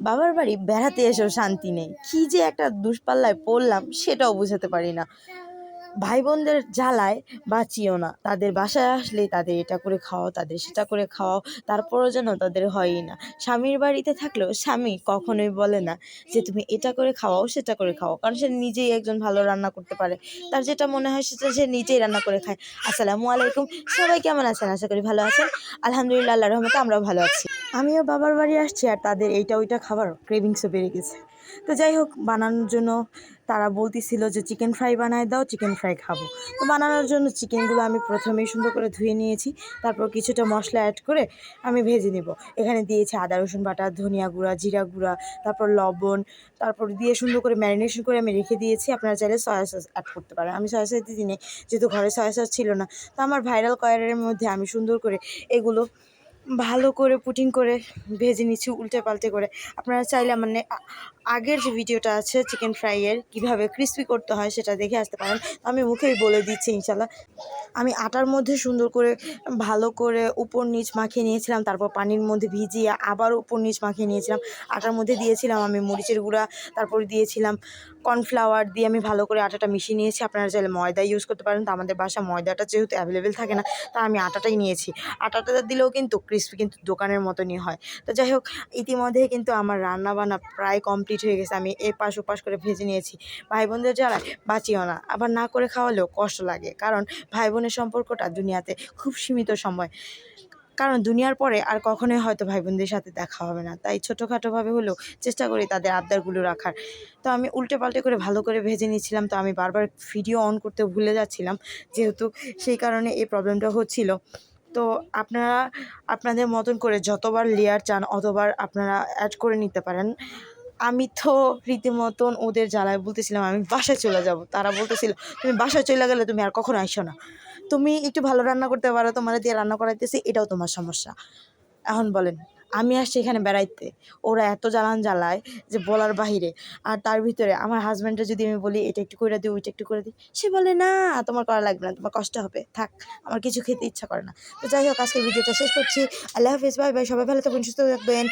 বাবার বাড়ি বেড়াতে এসেও শান্তি নেই। কী যে একটা দুষ্পাল্লায় পড়লাম, সেটাও বুঝাতে পারি না। ভাই বোনদের জ্বালায় বাঁচিও না। তাদের বাসায় আসলে তাদের এটা করে খাওয়াও, তাদের সেটা করে খাওয়াও, তারপরও যেন তাদের হয়ই না। স্বামীর বাড়িতে থাকলেও স্বামী কখনোই বলে না যে, তুমি এটা করে খাওয়াও, সেটা করে খাওয়াও। কারণ সে নিজেই একজন ভালো রান্না করতে পারে। তার যেটা মনে হয় সেটা সে নিজেই রান্না করে খায়। আসসালামু আলাইকুম। সবাই কেমন আছেন? আশা করি ভালো আছেন। আলহামদুলিল্লাহ আল্লাহ রহমতে আমরাও ভালো আছি। আমিও বাবার বাড়ি আসছি আর তাদের এইটা ওইটা খাবার ক্রেভিংসও বেড়ে গেছে। তো যাই হোক, বানানোর জন্য তারা বলতেছিল যে চিকেন ফ্রাই বানায় দাও চিকেন ফ্রাই খাব। তো বানানোর জন্য চিকেনগুলো আমি প্রথমেই সুন্দর করে ধুয়ে নিয়েছি। তারপর কিছুটা মশলা অ্যাড করে আমি ভেজে নেব। এখানে দিয়েছি আদা, রসুন বাটা, ধনিয়া গুঁড়া, জিরা গুঁড়া, তারপর লবণ, তারপর দিয়ে সুন্দর করে ম্যারিনেশন করে আমি রেখে দিয়েছি। আপনারা চাইলে সয়া সস অ্যাড করতে পারেন। আমি সয়া সস দিই যেহেতু ঘরে সয়া সস ছিল না। তো আমার ভাইরাল কয়ারের মধ্যে আমি সুন্দর করে এগুলো ভালো করে পুটিং করে ভেজে নিচ্ছি, উল্টে পাল্টে করে। আপনারা চাইলে মানে আগের যে ভিডিওটা আছে চিকেন ফ্রাইয়ের কীভাবে ক্রিস্পি করতে হয় সেটা দেখে আসতে পারেন। আমি মুখেই বলে দিচ্ছি ইনশাল্লাহ আমি আটার মধ্যে সুন্দর করে, ভালো করে উপর নিচ মাখিয়ে নিয়েছিলাম, তারপর পানির মধ্যে ভিজিয়ে আবার উপর নিচ মাখিয়ে নিয়েছিলাম। আটার মধ্যে দিয়েছিলাম আমি মরিচের গুঁড়া, তারপর দিয়েছিলাম কর্নফ্লাওয়ার দিয়ে আমি ভালো করে আটাটা মিশিয়ে নিয়েছি। আপনারা চাইলে ময়দা ইউজ করতে পারেন, তো আমাদের বাসা ময়দাটা যেহেতু অ্যাভেলেবেল থাকে না, তা আমি আটাটাই নিয়েছি। আটাটা দিলেও কিন্তু ক্রিস্পি কিন্তু দোকানের মতনই হয়। তো যাই হোক, ইতিমধ্যে কিন্তু আমার রান্না বান্না প্রায় কমপ্লিট হয়ে গেছে। আমি এ পাশ ওপাশ করে ভেজে নিয়েছি। ভাই বোনদের জ্বালায় বাঁচিও না। আবার না করে খাওয়ালেও কষ্ট লাগে। কারণ ভাই বোনের সম্পর্কটা দুনিয়াতে খুব সীমিত সময়। কারণ দুনিয়ার পরে আর কখনোই হয়তো ভাই বোনদের সাথে দেখা হবে না। তাই ছোটোখাটোভাবে হলেও চেষ্টা করি তাদের আবদারগুলো রাখার। তো আমি উল্টে পাল্টে করে ভালো করে ভেজে নিয়েছিলাম। তো আমি বারবার ভিডিও অন করতে ভুলে যাচ্ছিলাম। যেহেতু সেই কারণে এই প্রবলেমটা হচ্ছিল। তো আপনারা, আপনাদের মতন করে যতবার লেয়ার চান, অতবার আপনারা অ্যাড করে নিতে পারেন। আমি তো রীতিমতন ওদের জ্বালায় বলতেছিলাম, আমি বাসায় চলে যাব। তারা বলতেছিল, তুমি বাসায় চলে গেলে তুমি আর কখনো আইসো না। তুমি একটু ভালো রান্না করতে পারো তোমার দিয়ে রান্না করাইতেছি, এটাও তোমার সমস্যা। এখন বলেন, আমি আসছি এখানে বেড়াইতে। ওরা এত জ্বালান জ্বালায় যে বলার বাহিরে। আর তার ভিতরে আমার হাজব্যান্ডটা যদি আমি বলি, এটা একটু করে দিই ওইটা একটু করে দিই, সে বলে, না, তোমার করা লাগবে না, তোমার কষ্ট হবে, থাক, আমার কিছু খেতে ইচ্ছা করে না। তো যাই হোক, আজকের ভিডিওটা শেষ করছি। আল্লাহ হাফিজ, বাই বাই, সবাই ভালো থাকবেন সুস্থ থাকবেন।